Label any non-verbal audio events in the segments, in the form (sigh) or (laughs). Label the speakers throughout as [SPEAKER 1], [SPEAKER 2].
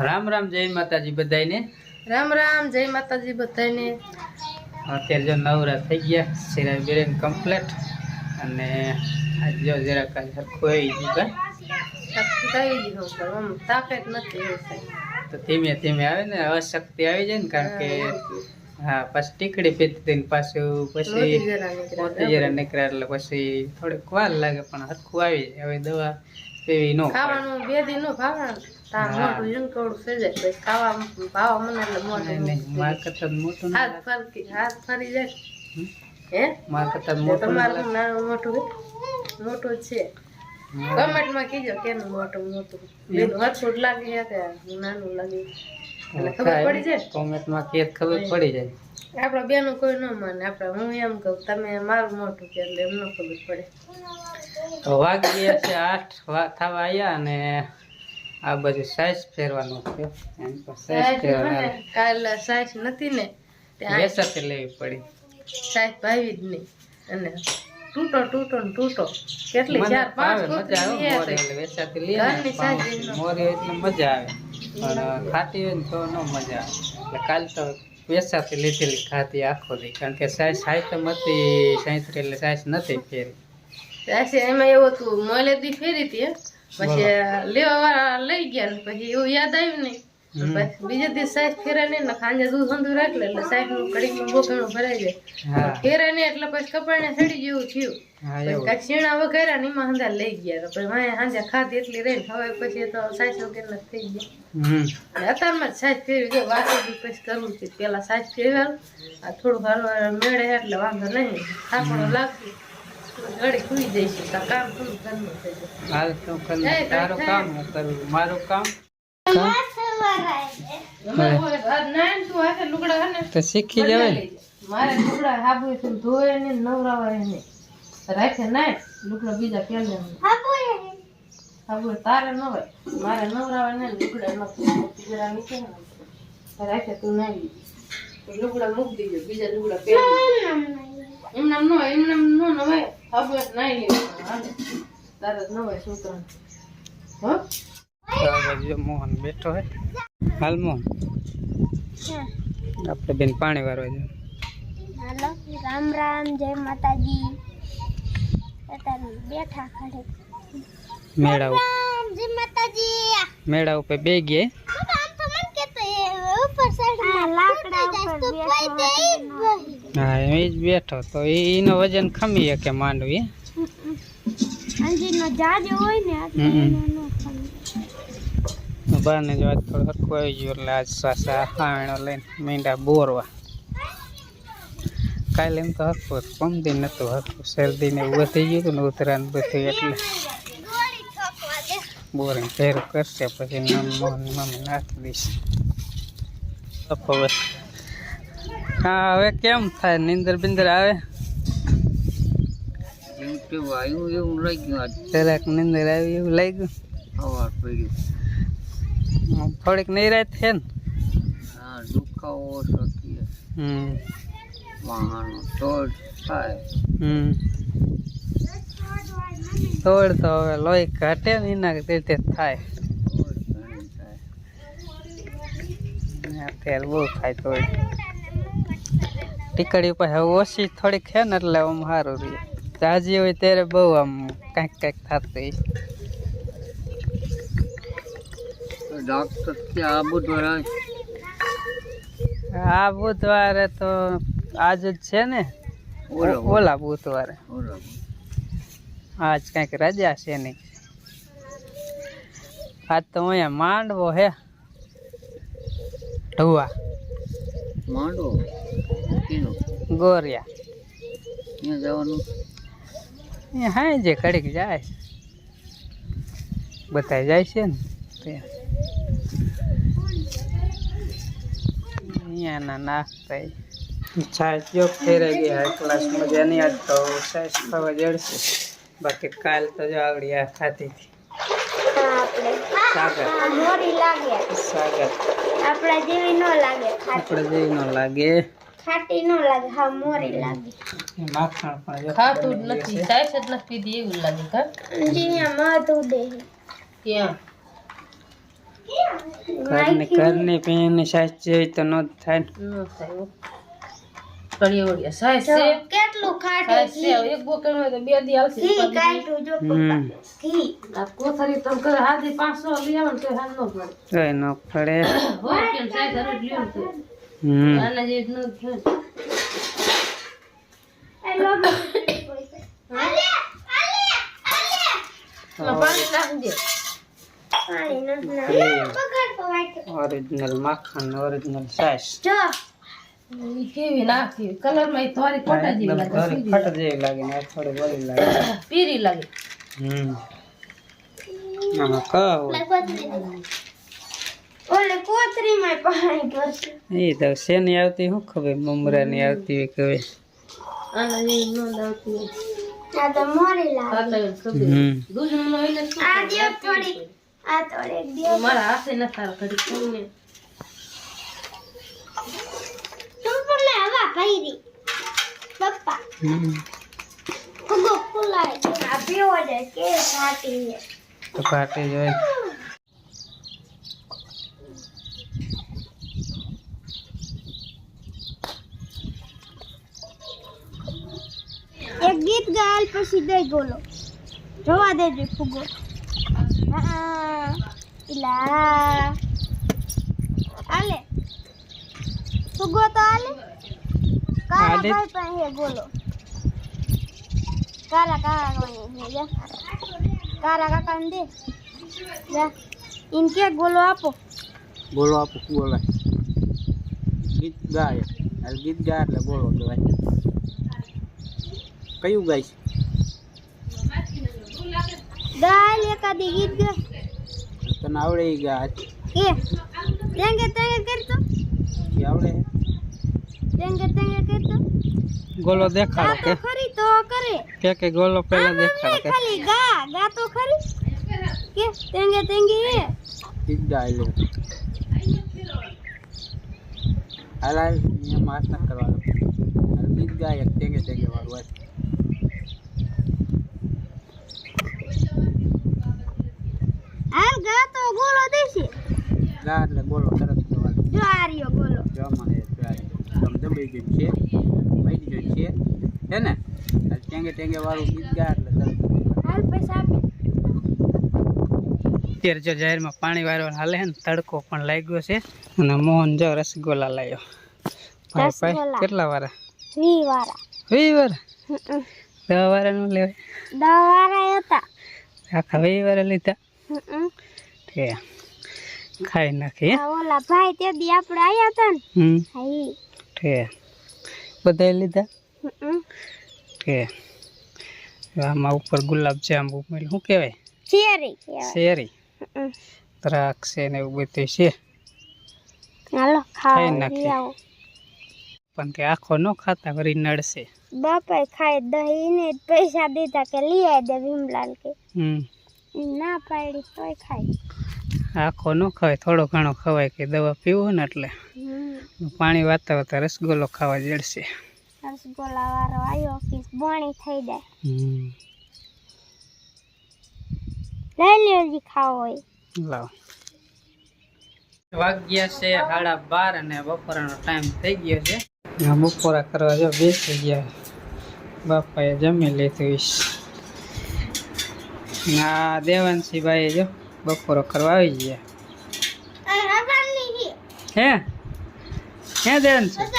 [SPEAKER 1] રામ રામ જય માતાજી બધાને
[SPEAKER 2] રામ રામ જય માતાજી બધાને
[SPEAKER 1] અત્યારે જો નવરા થઈ ગયા સિરાય બિરેન કમ્પ્લેટ અને આજ જો જરાક કાલ ગયું
[SPEAKER 2] પણ તાકાત નથી
[SPEAKER 1] તો ધીમે ધીમે આવે ને અશક્તિ આવી જાય ને કારણ કે હા પછી ટીકડી પીતી ને પાછું પછી
[SPEAKER 2] જરા.
[SPEAKER 1] મોતી જરા નીકળે એટલે પછી થોડીક વાર લાગે પણ હરખું આવી જાય હવે દવા પીવી ન
[SPEAKER 2] ખાવાનું બે દિન નો
[SPEAKER 1] હા.
[SPEAKER 2] મોટું ઝીણકવડું થઈ જાય પછી ખાવા ભાવા મને એટલે મોટું
[SPEAKER 1] માર કરતાં મોટું
[SPEAKER 2] હાથ ફરકી હાથ ફરી જાય. હે?
[SPEAKER 1] માર કરતાં મોટું
[SPEAKER 2] તમારું નાનું મોટું મોટું છે. કમેન્ટમાં કીજો કેનું મોટું. મોટું બેનું હરખું જ લાગે છે કે નાનું લાગે? એટલે ખબર પડી જાય?
[SPEAKER 1] કોમેન્ટમાં કે ખબર પડી જાય.
[SPEAKER 2] આપણા બેનું કોઈ ન માને આપણે હું એમ કહું તમે મારું મોટું કે એટલે એમ ન ખબર પડે.
[SPEAKER 1] તો વાગી છે આઠ વા- થવા આવ્યા અને આ બાજુ સાઈઝ ફેરવાનું છે. સાઈઝ ફેરવાનું
[SPEAKER 2] કાલે સાઈસ નથી ને
[SPEAKER 1] વેસાતી લેવી પડી.
[SPEAKER 2] સાઈઝ ભાવી જ નહીં. અને તૂટો તૂટો ને તૂટો. કેટલી? ચાર પાંચ
[SPEAKER 1] મજા આવે મોરી એટલે લઈએ પણ એટલે મજા આવે. પણ ખાતી હોય ને તો ન મજા આવે. એટલે કાલ તો વેચાતી લીધેલી ખાતી આખો દી કારણ કે સાઈઝ સાઈતમ હતી સાંઈત્રી એટલે સાઈઝ નથી ફેરી.
[SPEAKER 2] સાઈઝ એમાં એવું હતું મોલેદી ફેરી હતી. પછી લેવા વાળા લઈ ગયા પછી એવું યાદ આવ્યું નહીં. બીજા દિવસ સાહેબ ફેરે નહીં ને ખાંજે દૂધ ઊંધું રાખલે એટલે સાહેબનું કડી બહુ ભરાઈ જાય. ફેરે નહીં એટલે પછી કપડને સડી જેવું થયું. પછી કાંઈક શીણા ને એમાં હંધા લઈ ગયા. તો પછી વાંહે હાંજે ખાધી એટલી રહી હવે પછી તો સાઈસ વગર થઈ ગયા. અત્યારમાં જ ફેરવી દો વાસી પછી કરવું છે. પેલા સાઈસ ફેરવાનું આ થોડું હળવા મેળે એટલે વાંધો નહીં. થાકડો લાગશે. તો
[SPEAKER 1] હાલ તો તારું કામ મારું કામ?
[SPEAKER 2] હોય તું
[SPEAKER 1] તો શીખી જવાય ને.
[SPEAKER 2] મારે લુગડા હાબુ છે ધોય ને નવરાવાય ને. રાખે ના લુગડા બીજા પેલે હાબુ તારે ન હોય. મારે નવરાવાય ને લુગડા ન જરા નીચે રાખે તું ના તો લુગડા મૂક દીજો બીજા લુગડા પેલે એમનામ ન હોય એમનામ ન નવાય. હાબુ એક નાઈ લેવું હાલે તારે ન હોય છોકરા હો
[SPEAKER 1] તો આ બાજુ જો મોહન બેઠો હે. હાલ મોહન. આપણે બેન પાણી વારવા જાય
[SPEAKER 3] હાલો રામ રામ જય માતાજી. અત્યારે બેઠા ખડે
[SPEAKER 1] મેળા ઉપર
[SPEAKER 3] રામ જય માતાજી.
[SPEAKER 1] મેળા ઉપર બે ગયા
[SPEAKER 3] તો આમ તો મન કેતો એ ઉપર સાઈડમાં લાકડા ઉપર તો કોઈ દે
[SPEAKER 1] હા એ જ બેઠો તો એનો વજન ખમી શકે માંડવી
[SPEAKER 3] અંજીનો જાજો હોય ને
[SPEAKER 1] બાને જો આજ થોડો હરખું આવી ગયું એટલે આજ સાસા હાણો લઈને મીંડા બોરવા. કાલે એમ તો હરખું હતું પમદી નતું હરખું શરદી ને એવું વધી ગયું હતું ને ઉતરાણ બધું એટલે બોરિંગ ફેરું કરશે પછી મમ્મી મમ્મી નાખી દઈશ. હવે હા હવે કેમ થાય? નીંદર બિંદર આવે? જરાક નીંદર આવી એવું લાગ્યું. હમ, થોડીક નિરાત છે ને? હમ. હમ. તોડ તો હવે લોહી ઘટે ને એના રીતે થાય. ને અત્યારે બહુ થાય તોડ. ટીકડી ઉપર હવે ઓછી થોડીક છે ને એટલે આમ સારું રહે. તાજી હોય ત્યારે બહુ આમ કાંઈક કાંઈક થતું આ બુધવારે? તો આજ જ છે ને. ઓલા બુધવારે. આજ કાંઈક રજા છે નહીં આજ તો અહીંયા માંડવો હે. ઢુવા.
[SPEAKER 4] માંડો
[SPEAKER 1] ગોરિયા.
[SPEAKER 4] ત્યાં જવાનું?
[SPEAKER 1] એ હા જે કડીક જાય. બતાય જાય છે ને? ત્યાં અહીંયાના નાખતા છાશ જો ફેરાઈ ગઈ હાઈ ક્લાસ મજા નહીં આજ તો છાશ ખાવા જડશે. બાકી કાલ તો જો આવડી આ ખાધી હતી. સાગર. સાગર.
[SPEAKER 3] આપણા જેવી ન લાગે ખાટી
[SPEAKER 1] આપણે જેવી ન લાગે.
[SPEAKER 3] ખાટી ન લાગે હા મોરી લાગે.
[SPEAKER 1] માખણ પણ
[SPEAKER 2] ખાતું જ નથી સાહેબ જ નથી પીધી એવું લાગે કા
[SPEAKER 3] અહીંયા મધ ઉડે
[SPEAKER 2] ક્યાં?
[SPEAKER 1] ઘરની ઘરની પેને જેવી તો ન થાય. ન
[SPEAKER 2] થાય. કળીએ વળીએ. સાય
[SPEAKER 3] કેટલું ખાટે
[SPEAKER 2] છે એક બોકડ હોય તો બે દી આવશે.
[SPEAKER 3] ઘી કાઢ્યું જો ઘી.
[SPEAKER 2] આ કોથરી તમે કરે હાથી પાંચસો લઈ આવો તો હાલ ન પડે.
[SPEAKER 1] કઈ ન પડે.
[SPEAKER 2] હોય કેમ સાહેબ ધરે જ લ્યો તો. આના
[SPEAKER 3] તો વાટ
[SPEAKER 1] ઓરિજિનલ માખણ ઓરિજિનલ સાઈઝ
[SPEAKER 2] કેવી નાખી? કલરમાં થોડી ખોટા જેવી લાગે
[SPEAKER 1] થોડી જેવી લાગે ને થોડી બોલી લાગે.
[SPEAKER 2] પીરી લાગે.
[SPEAKER 1] હમ. આમાં કહું
[SPEAKER 3] કોતરી ઓલે કોતરી માં પાણી કરશે
[SPEAKER 1] એ તો શેની આવતી શું ખબર મમરાની આવતી હોય કે હવે?
[SPEAKER 2] આના નો દાવતી
[SPEAKER 3] આ તો મોરી લાગે.
[SPEAKER 2] તો દૂધનું હોય
[SPEAKER 3] આ? દ્યો થોડી આ થોડી દ્યો
[SPEAKER 2] મારા હાથે ન થાર કરી કોને
[SPEAKER 3] તું પણ લે હવા ભરી. પપ્પા. કે ફાટી છે
[SPEAKER 1] તો કાઢી જ હોય
[SPEAKER 3] એક ગીત ગાયલ પછી દઈ ગોલો જોવા દેજો ફુગો. હા. ઇલા આલે ફુગો તો આલે કારા. ભાઈ પાસે હે ગોલો કારા કારા કોને હે કારા કાકા દે. જા. ઇનકે ગોલો આપો.
[SPEAKER 1] બોલો આપો બોલે ગીત ગાય. ગીત ગાય એટલે બોલો કહેવાય. કયું ગાય છે
[SPEAKER 3] ગાયલ એકાદી ગીત ગા
[SPEAKER 1] તને આવડે એ ગાત
[SPEAKER 3] કે તેંગે તેંગે કરતો.
[SPEAKER 1] કે આવડે?
[SPEAKER 3] તેંગે તેંગે કરતો.
[SPEAKER 1] ગોલો દેખાડો
[SPEAKER 3] કે. ખરી તો કરે.
[SPEAKER 1] કે કે ગોલો પેલા દેખાડો
[SPEAKER 3] કે. ખાલી ગા ગા તો ખરી. કે તેંગે તેંગે એ.
[SPEAKER 1] ગીત ગાય લે. હાલ અહીંયા માસ ન કરવાનો. ગીત ગાય તેંગે તેગે તેગે વાળું હોય
[SPEAKER 3] હાલ ગા તો ગોળો દેશે.
[SPEAKER 1] ગા એટલે બોલો તરત
[SPEAKER 3] જો આ રહ્યો ગોળો.
[SPEAKER 1] જવામાં એ ટ્રાય આમ દબાઈ ગયું છે. પડી ગયું છે. હે ને? આ ટેંગે ટેંગે વાળું ગીત ગાય એટલે તરત
[SPEAKER 3] હાલ પૈસા આપે.
[SPEAKER 1] અત્યારે જો જાહેરમાં પાણી વાળવા હાલે છે ને તડકો પણ લાગ્યો છે. અને મોહન જો રસગોલા લાવ્યો ભાઈ ભાઈ કેટલા વાળા?
[SPEAKER 3] વી વારા
[SPEAKER 1] વી વારા દવા વારા નું લેવાય.
[SPEAKER 3] દવા વારા હતા.
[SPEAKER 1] આખા વી વારા લીધા.
[SPEAKER 3] હમ.
[SPEAKER 1] ખાઈ નાખી
[SPEAKER 3] ઓલા ભાઈ તે દી આપણે આયા હતા ને.
[SPEAKER 1] હમ.
[SPEAKER 3] હા
[SPEAKER 1] બધાય લીધા?
[SPEAKER 3] હમ.
[SPEAKER 1] આમાં ઉપર ગુલાબ જાંબુ મેલું શું કહેવાય?
[SPEAKER 3] શેરી
[SPEAKER 1] શેરી. દ્રાક્ષ છે ને એવું બધું છે.
[SPEAKER 3] હાલો
[SPEAKER 1] ખાઈ
[SPEAKER 3] આવો.
[SPEAKER 1] પણ કે આખો ન ખાતા વરી નડશે.
[SPEAKER 3] બાપા ખાય દહીં ને પૈસા દીધા કે લઈ આવી દે ભીમલાલ કે.
[SPEAKER 1] હમ.
[SPEAKER 3] ના પાડી તોય ખાય.
[SPEAKER 1] આખો ન ખવાય થોડો ઘણો ખવાય કે દવા પીવું ને એટલે. પાણી વાતા વાતા રસગુલ્લો ખાવા જડશે.
[SPEAKER 3] રસગુલ્લા વાળો આવ્યો ઓફિસ બોણી થઈ જાય. લઈ લ્યો જી ખાવો હોય.
[SPEAKER 1] લાવ. વાગ્યા છે સાડા બાર અને બપોરાનો ટાઈમ થઈ ગયો છે. બપોરા કરવા જો બેસી ગયા. બાપાએ જમી લીધું. ના દેવાંશી ભાઈ જો બપોરો કરવા આવી ગયા. હે? હે દેવાનસિંહ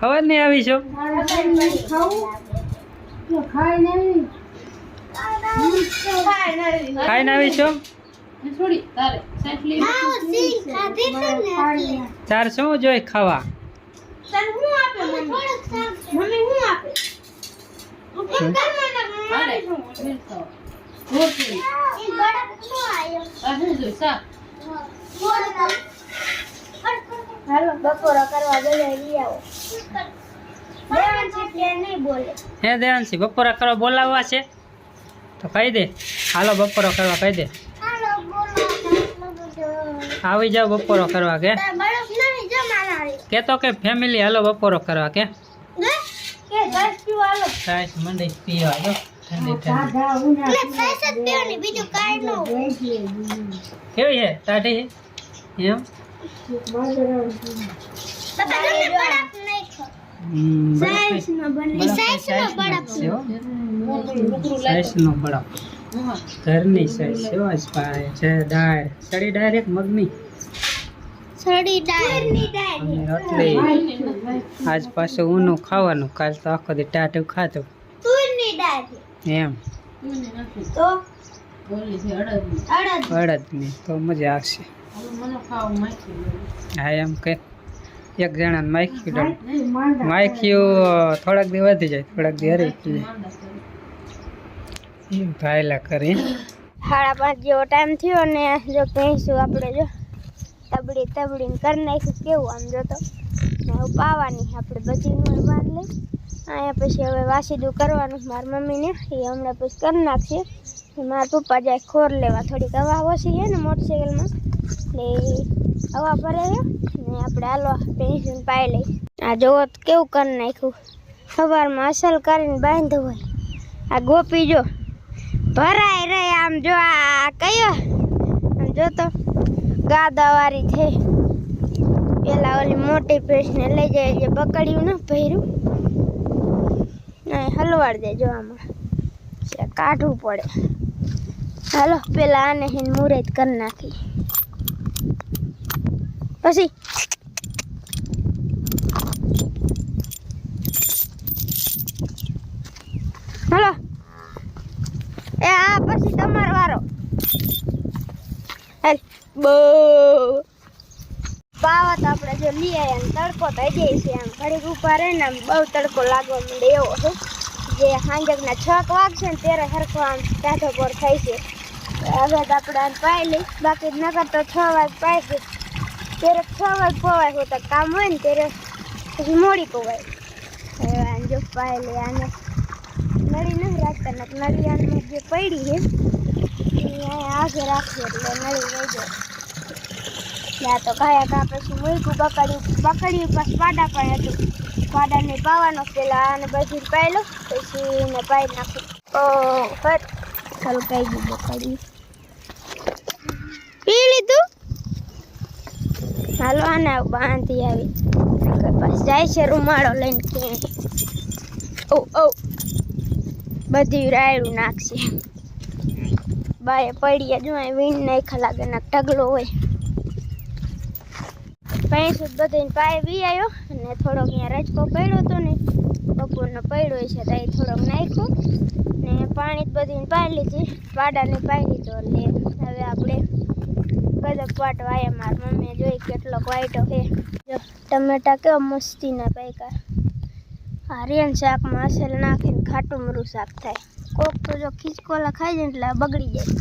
[SPEAKER 1] ખબર નહીં આવી છો ખાઈને આવી. છો. ચાર શું જોઈ ખાવા?
[SPEAKER 2] હાલે મિલ ખાઓ. રોટલી આ હું જોઈ
[SPEAKER 1] હે દેવાંશી બપોરા કરવા બોલાવવા છે? તો કહી દે. હાલો બપોરો કરવા કહી દે. આવી જાવ બપોરો કરવા કે? તો કે ફેમિલી હાલો બપોરો કરવા કે?
[SPEAKER 3] પીવો હાલો
[SPEAKER 1] સાઈસ મંડી પીવા જો. ઠંડી ઠંડી.
[SPEAKER 3] બીજું કાંઈ ન. હોય
[SPEAKER 1] કેવી છે? ટાઢી છે? એમ?
[SPEAKER 3] પપ્પા તમને બરફ નાખો
[SPEAKER 1] હમ, બરફ
[SPEAKER 3] સાઈઝ નો
[SPEAKER 1] બરફ.
[SPEAKER 3] સાઈઝ નો બરફ
[SPEAKER 1] છે હો.
[SPEAKER 2] લુગડું
[SPEAKER 1] સાઈઝ નો બરફ ઘરની છે આજ પાય છે દાળ. સડી ડાયરેક્ટ મગની.
[SPEAKER 3] ડાળ
[SPEAKER 1] રોટલી આજ પાછું ઊનું ખાવાનું કાલ તો આખો દી ટાટું ખાતું
[SPEAKER 3] તુરની ડાળ
[SPEAKER 1] એમ.
[SPEAKER 3] તો?
[SPEAKER 2] અડદની.
[SPEAKER 3] અડદ.
[SPEAKER 1] અડદની તો મજા આવશે.
[SPEAKER 2] હવે મને ખાવું માખી
[SPEAKER 1] હા એમ કે. એક જણાને માખી ડર માખ્યું થોડાક દી વધી જાય થોડાક દી હરી જાય. એમ તો કરી.
[SPEAKER 3] સાડા પાંચ જેવો ટાઈમ થયો ને જો કહીશું આપણે જો તબડી તબડીને કરી નાખ્યું કેવું આમ જો તો. ને પાવાની આપણે બધી નું બાંધ લઈ. અહીંયા પછી હવે વાસીદું કરવાનું મારી મમ્મીને. એ હમણાં પછી કરી નાખશે. મારા પપ્પા જાય ખોર લેવા. થોડીક હવા ઓછી છે ને મોટરસાઇકલમાં એટલે હવા ભરે ને આપણે હાલો પેન્શન પાઈ લઈ. આ જોવો તો કેવું કરી નાખ્યું. સવારમાં અસલ કરીને બાંધ્યું હોય. આ ગોપી જો ભરાય રે આમ જો આ કયો. આમ જો તો ગાદાવાળી છે. પેલા ઓલી મોટી ભેંસને લઈ જાય જે પકડ્યું ને પહેર્યું. અહીં હલવાડ દે જો આમાં કાઢવું પડે. હાલો, પેલા આને હિન મુરત કરી નાખી. પછી હાલો એ આ પછી તમારો વારો હેલ બો પાવા તો આપણે જો લઈ આવ્યા ને તડકો થઈ જાય છે આમ ઘડીક ઊભા રહે ને આમ બહુ તડકો લાગવા માંડે એવો છે. જે સાંજકના છ વાગશે ને ત્યારે હરખો આમ ટાઢો પર થાય છે. હવે તો આપણે આમ પાઈ લઈ. બાકી નગર તો છ વાગ પાય છે. ત્યારે છ વાગે પવાય હોય તો કામ હોય ને ત્યારે પછી મોડી પવાય. જો પાઈ લઈ આને. નળી નથી રાખતા ને નળી આને જે પડી છે, એ અહીંયા આગે રાખી એટલે નળી રહી જાય. ત્યાં તો કાયા કા પછી મૂક્યું બકડ્યું. બકડી પછી પાડા પણ હતું. પાડાને પાવાનો પેલા અને બધું પાયલો, પછી એને પાઈ નાખ્યું. ઓ, હટ. ચાલો પાઈ ગયું બકડ્યું. પી લીધું? હાલો, આને બાંધી આવી. પછી જાય છે રૂમાળો લઈને કે ઓ ઓ. બધી રાયડું નાખશે. બાએ પડી જો વીણ નાખા લાગે ના ટગલો હોય. ભેંસ બધાને પાય બી આવ્યો અને થોડોક અહીંયા રજકો પડ્યો હતો ને, બપોરનો પડ્યો છે, તો એ થોડોક નાખ્યો ને પાણી જ બધીને પાઈ લીધી. પાડાને પાઈ લીધો એટલે હવે આપણે કદક પાટ વાયા. માર મમ્મીએ જોઈ કેટલોક વાઈટો છે. જો, ટમેટા કેવા મસ્તીના પાયકા. હરિયન શાકમાં અસલ નાખીને ખાટું મરું શાક થાય. કોક તો જો ખીચકોલા ખાઈ જાય એટલે બગડી જાય.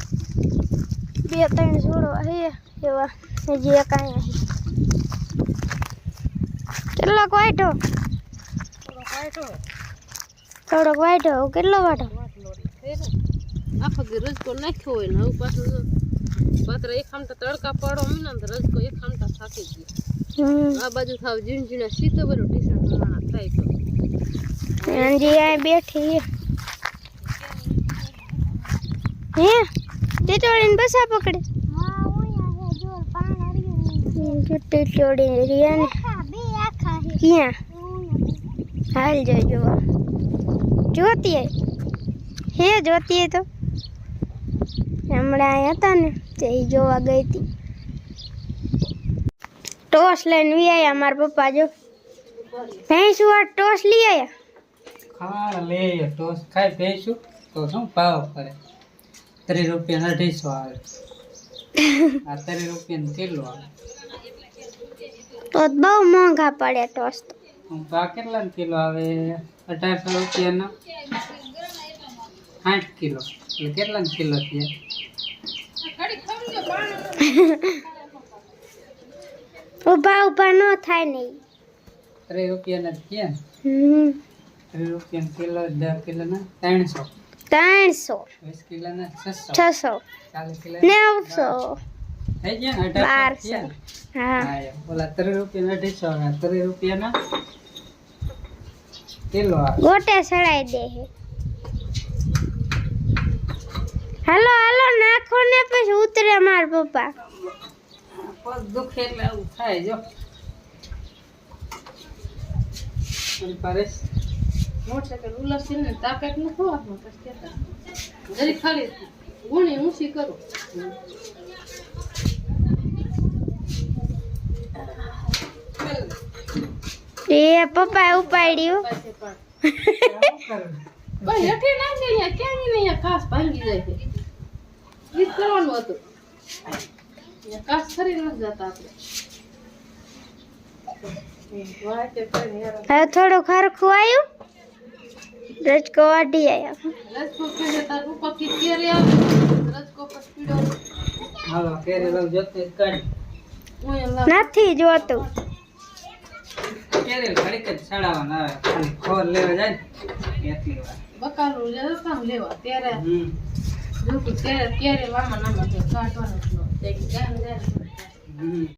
[SPEAKER 3] બે ત્રણ છોડવા છે એવા, હજી એક અહીંયા કેટલોક વાઈટો થોડોક વાઈટો કેટલો વાટો?
[SPEAKER 2] આખો દી રજકો નાખ્યો હોય ને હવે પાછું જો. પાત્ર એક ખામટા તડકા પડો મીના ને તો રજકો એક ખામટા થાકી ગયો.
[SPEAKER 3] હમ.
[SPEAKER 2] આ બાજુ થાવ ઝીણ ઝીણા સીતો બધું ટીશન માણા થાય તો.
[SPEAKER 3] અંજી અહીં બેઠી હે. ટીટોળીને બસા પકડે? ટીટોળી રિયા ક્યાં હાલ જો જોવા જોતી હે જોતી તો. હમણાં અહીં હતા ને તે જોવા ગઈ હતી ટોસ લઈને વી આયા મારા પપ્પા જો. ભેંસ આ ટોસ લઈ આયા?
[SPEAKER 1] ખાવા લે ટોસ. ખાઈ બેસું તો શું ભાવ કરે ત્રીસ રૂપિયા અઢીસો આવે. (laughs) આ ત્રીસ રૂપિયા કિલો આવે?
[SPEAKER 3] તો બહુ મોંઘા પડે
[SPEAKER 1] ટોસ્ટ ભા કેટલા કિલો આવે? અઢારસો રૂપિયાનો? આઠ કિલો. એટલે કેટલા કિલો થયા
[SPEAKER 3] ઊભા ઊભા ન થાય નહીં
[SPEAKER 1] ત્રીસ રૂપિયાના થયા ત્રીસ રૂપિયાનો કિલો દસ કિલોના? ત્રણસો.
[SPEAKER 3] ત્રણસો.
[SPEAKER 1] વીસ કિલોના છસો.
[SPEAKER 3] છસો.
[SPEAKER 1] ચાલીસ કિલો
[SPEAKER 3] નેવસો. બારસો હા.
[SPEAKER 1] ઓલા ત્રીસ રૂપિયાના અઢીસો આવે ત્રીસ રૂપિયાના કિલો આવે.
[SPEAKER 3] ગોટે સડાઈ દે હે. હાલો હાલો નાખો ને પછી ઉતરે માર પપ્પા.
[SPEAKER 1] પગ દુખે એટલે આવું થાય જો. પરેશ
[SPEAKER 2] મોટરસાઇકલ ઉલસી ને તાકાત ન કેતા જરી ખાલી ગુણી ઊંચી કરો.
[SPEAKER 3] એ પપ્પા ઉપાડ્યું.
[SPEAKER 2] પણ હેઠે ના છે અહીંયા ક્યાં નહીં અહીંયા કાસ ભાંગી જાય છે. ગીત કરવાનું હતું. કાસ ફરી નથી જતા આપણે.
[SPEAKER 3] હવે થોડું ખરખું આવ્યું. રજકો વાટી આવ્યા.
[SPEAKER 2] રજકો ખેડે તાર ઉપરથી કેરી આવે. રજકો પર પીડો
[SPEAKER 1] હાલો કેરી લઉં જોતે કાઢ.
[SPEAKER 2] લાવ.
[SPEAKER 3] નથી જોતું.
[SPEAKER 1] કેરી ઘડીક જ ચડાવવાના આવે. ખાલી ખોર લેવા જાય ને એટલી વાર
[SPEAKER 2] બકાલું કામ લેવા ત્યારે જોતું ત્યારે ત્યારે વામા નામાં કાઢવાનું